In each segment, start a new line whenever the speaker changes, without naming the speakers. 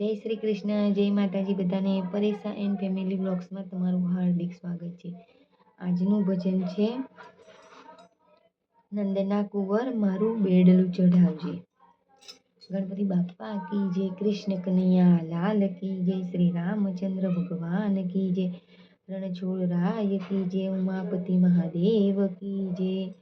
જય શ્રી કૃષ્ણ, જય માતાજી બધાને પરેશા એન્ડ ફેમિલી બ્લોગ્સમાં તમારું હાર્દિક સ્વાગત છે. આજનું ભજન છે, નંદના કુંવર મારું બેડલું ચઢાવજે. ગણપતિ બાપા કી જય, કૃષ્ણ કનૈયા, લાલ કી જય, શ્રી રામચંદ્ર ભગવાન કી જય, રણછોડ રાય કી જય, ઉમાપતિ મહાદેવ કી જય.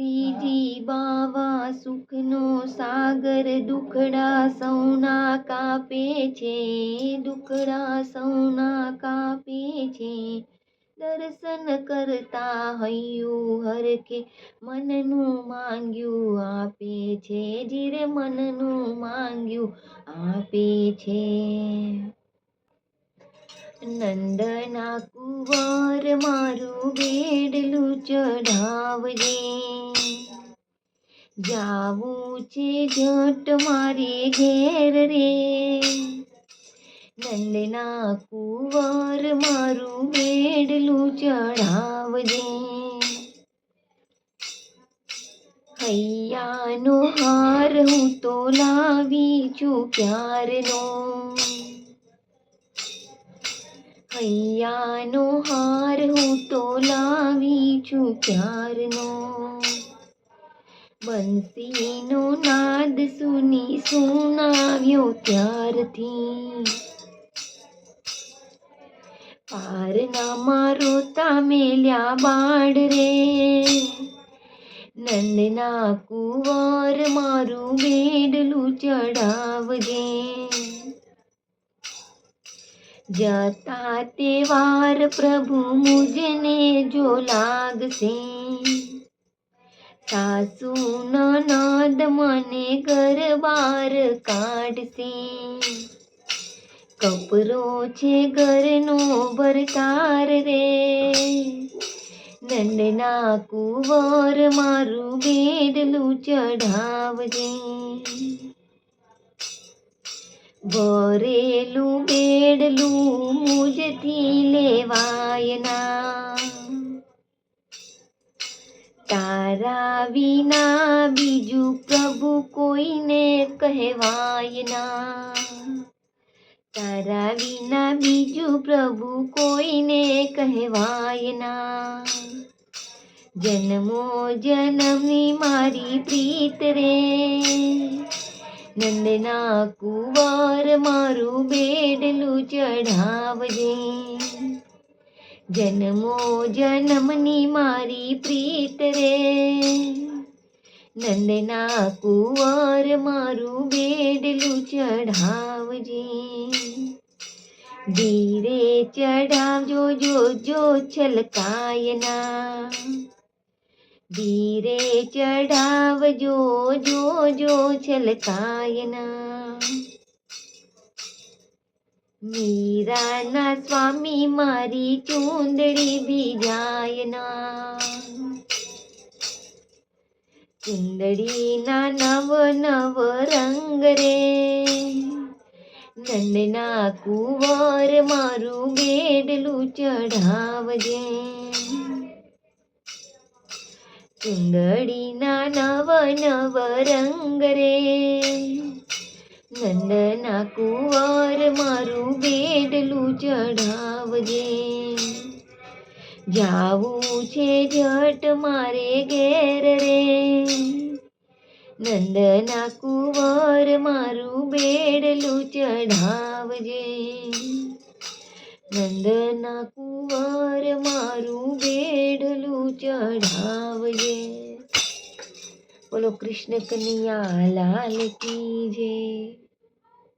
શ્રીજી બાવા સુખનો સાગર દુખડા સૌના કાપે છે, દુખડા સૌના કાપે છે. દર્શન કરતા હૈયું હરખે, મનનું માંગ્યું આપે છે, જીરે મનનું માંગ્યું આપે છે. નંદના કુંવર મારું બેડલું ચઢાવજે. જાવું છે જટ મારે ઘેર રે. નંદના કુંવર મારું બેડલું ચઢાવજે. હૈયાનો હાર હું તો લાવી છું ક્યારનો. હૈયાનો હાર હું તો લાવી છું ક્યારનો. બંસીનો નાદ સુની સુનાવ્યો ત્યારથી. પારના મારો તામેલ્યા બાડ રે. નંદના કુંવર મારું બેડલું ચડાવજે. જતા તે વાર પ્રભુ મુજને જો લાગશે. સાસુ નનદ મને ઘર કાઢશે. કપરો છે ઘરનો ભરતાર રે. નંદના કુંવર મારું બેડલું ચઢાવજે. ભરેલું બેડલું મુજથી લેવાયના તારા વિના બીજું પ્રભુ કોઈને કહેવાય ના. તારા વિના બીજું પ્રભુ કોઈને કહેવાય ના. જન્મો જન્મની મારી પ્રીત રે. નંદના કુંવર મારું બેડલું ચઢાવજે. જન્મો જન્મની મારી પ્રીત રે. નંદના કુંવર મારું બેડલું ચઢાવજે. ધીરે ચઢાવજો જો જો છલકાયના. ધીરે ચઢાવજો, જો જો છલકાયના. મીરાના સ્વામી મારી ચૂંદડી ભીજાયના ચુંદડીના નવ નવ રંગ રે. નંદના કુંવર મારું બેડલું ચઢાવજે. ચુંદડીના નવ નવ રંગ રે. નંદના કુંવર મારું બેડલું ચઢાવજે જાવું છે જટ મારે ઘેર રે નંદના કુંવર મારું બેડલું ચઢાવજે નંદના કુંવર મારું બેડલું ચઢાવજે બોલો કૃષ્ણ કનૈયા લાલ કી